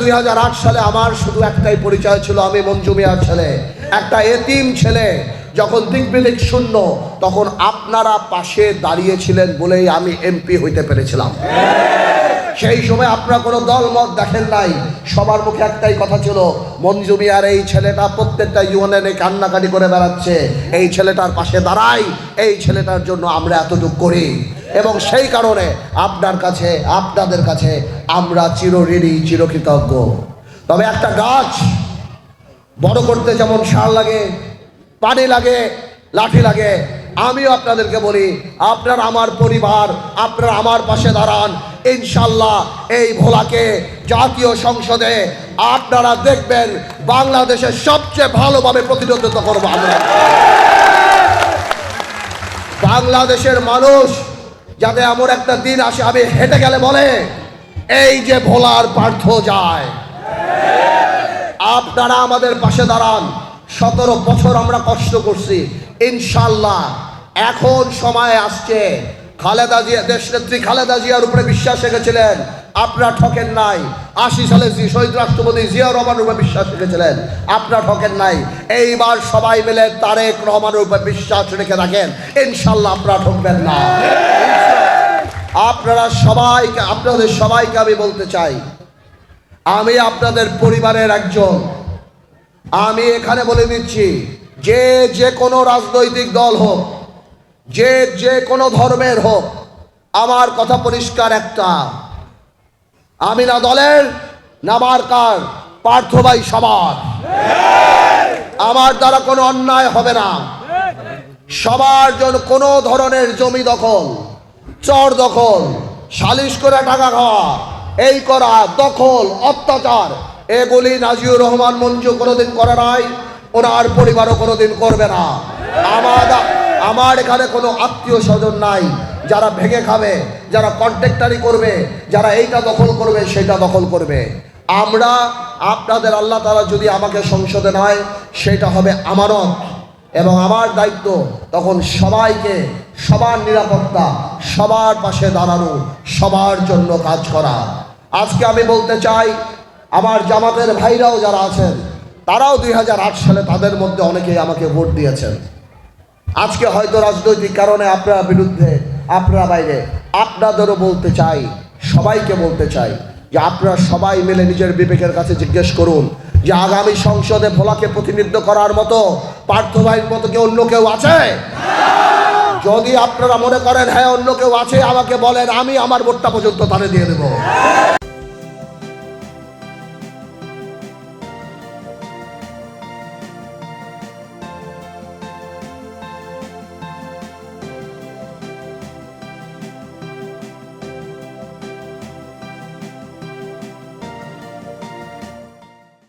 দুই হাজার আট সালে আমার শুধু একটাই পরিচয় ছিল, আমি মঞ্জু মিয়ার ছেলে। একটা এতিম ছেলে, যখন দিকবিদিক শূন্য, তখন আপনারা পাশে দাঁড়িয়েছিলেন বলেই আমি এমপি হইতে পেরেছিলাম। সেই সময় আপনারা কোনো দল মত দেখেন নাই, সবার মুখে একটাই কথা ছিল, মঞ্জু মিয়ার এই ছেলেটা প্রত্যেকটা ইউনিয়নে কান্নাকাটি করে বেড়াচ্ছে, এই ছেলেটার পাশে দাঁড়াই, এই ছেলেটার জন্য আমরা এতটুকু করি। এবং সেই কারণে আপনার কাছে, আপনাদের কাছে আমরা চিরঋণী, চিরকৃতজ্ঞ। তবে একটা গাছ বড় করতে যেমন সার লাগে, পানি লাগে, লাঠি লাগে, আমিও আপনাদেরকে বলি, আপনার আমার পরিবার, আপনার আমার পাশে দাঁড়ান, ইনশাল্লাহ এই ভোলাকে জাতীয় সংসদে আপনারা দেখবেন বাংলাদেশের সবচেয়ে ভালোভাবে প্রতিনিধিত্ব করব আমরা। বাংলাদেশের মানুষ যাতে এমন একটা দিন আসে, আমি হেঁটে গেলে বলে, এই যে ভোলার পার্থ যায়। আপনারা আমাদের পাশে দাঁড়ান। সতেরো বছর আমরা কষ্ট করছি। ইনশাল্লাহ, এখন সময় আসছে। খালেদা জিয়া, দেশনেত্রী খালেদা জিয়ার উপরে বিশ্বাস রেখেছিলেন। আপনারা ঠকেন নাই। আশি সালে শহীদ রাষ্ট্রপতি জিয়া রহমানের উপরে বিশ্বাস রেখেছিলেন। আপনারা ঠকেন নাই। এইবার সবাই মিলে তারেক রহমানের উপরে বিশ্বাস রেখে রাখেন ইনশাল্লাহ আপনারা ঠকবেন না। আপনারা সবাইকে, আপনাদের সবাইকে আমি বলতে চাই। আমি আপনাদের পরিবারের একজন। আমি এখানে বলে দিচ্ছি, যে যে কোনো রাজনৈতিক দল হোক, যে যে কোনো ধর্মের হোক, আমার কথা পরিষ্কার একটা। আমি না দলের, না মার্কার পার্থভাই সবার। আমার দ্বারা কোনো অন্যায় হবে না। সবার জন্য কোনো ধরনের জমি দখল। চর দখল, সালিশ করে টাকা খাওয়া, এই করা দখল, অত্যাচার। এগুলি নাজিউর রহমান মঞ্জু কোনোদিন করে নাই, ওনার পরিবারও কোনোদিন করবে না। আমার আমার এখানে কোনো আত্মীয় স্বজন নাই, যারা ভেঙে খাবে, যারা কন্ট্রাক্টারি করবে, যারা এইটা দখল করবে, সেটা দখল করবে। আমরা, আপনাদের আল্লাহ তারা যদি আমাকে সংসদে নয় সেটা হবে আমানত। এবং আমার দায়িত্ব তখন সবাইকে সবার নিরাপত্তা, সবার পাশে দাঁড়ানো, সবার জন্য কাজ করা। আজকে আমি বলতে চাই, আমার জামাতের ভাইরাও যারা আছেন, তারাও দুই হাজার আট সালে তাদের মধ্যে অনেকেই আমাকে ভোট দিয়েছেন। আজকে হয়তো রাজনৈতিক কারণে আপনারা বিরুদ্ধে, আপনারা বাইরে, আপনাদেরও বলতে চাই, সবাইকে বলতে চাই যে আপনারা সবাই মিলে নিজের বিবেকের কাছে জিজ্ঞেস করুন যে আগামী সংসদে ভোলাকে প্রতিনিধিত্ব করার মতো পার্থ ভাইয়ের মতো কি অন্য কেউ আছে? যদি আপনারা মনে করেন হ্যাঁ অন্য কেউ আছে, আমাকে বলেন, আমি আমার ভোটটা পর্যন্ত তাহলে দিয়ে দেবো।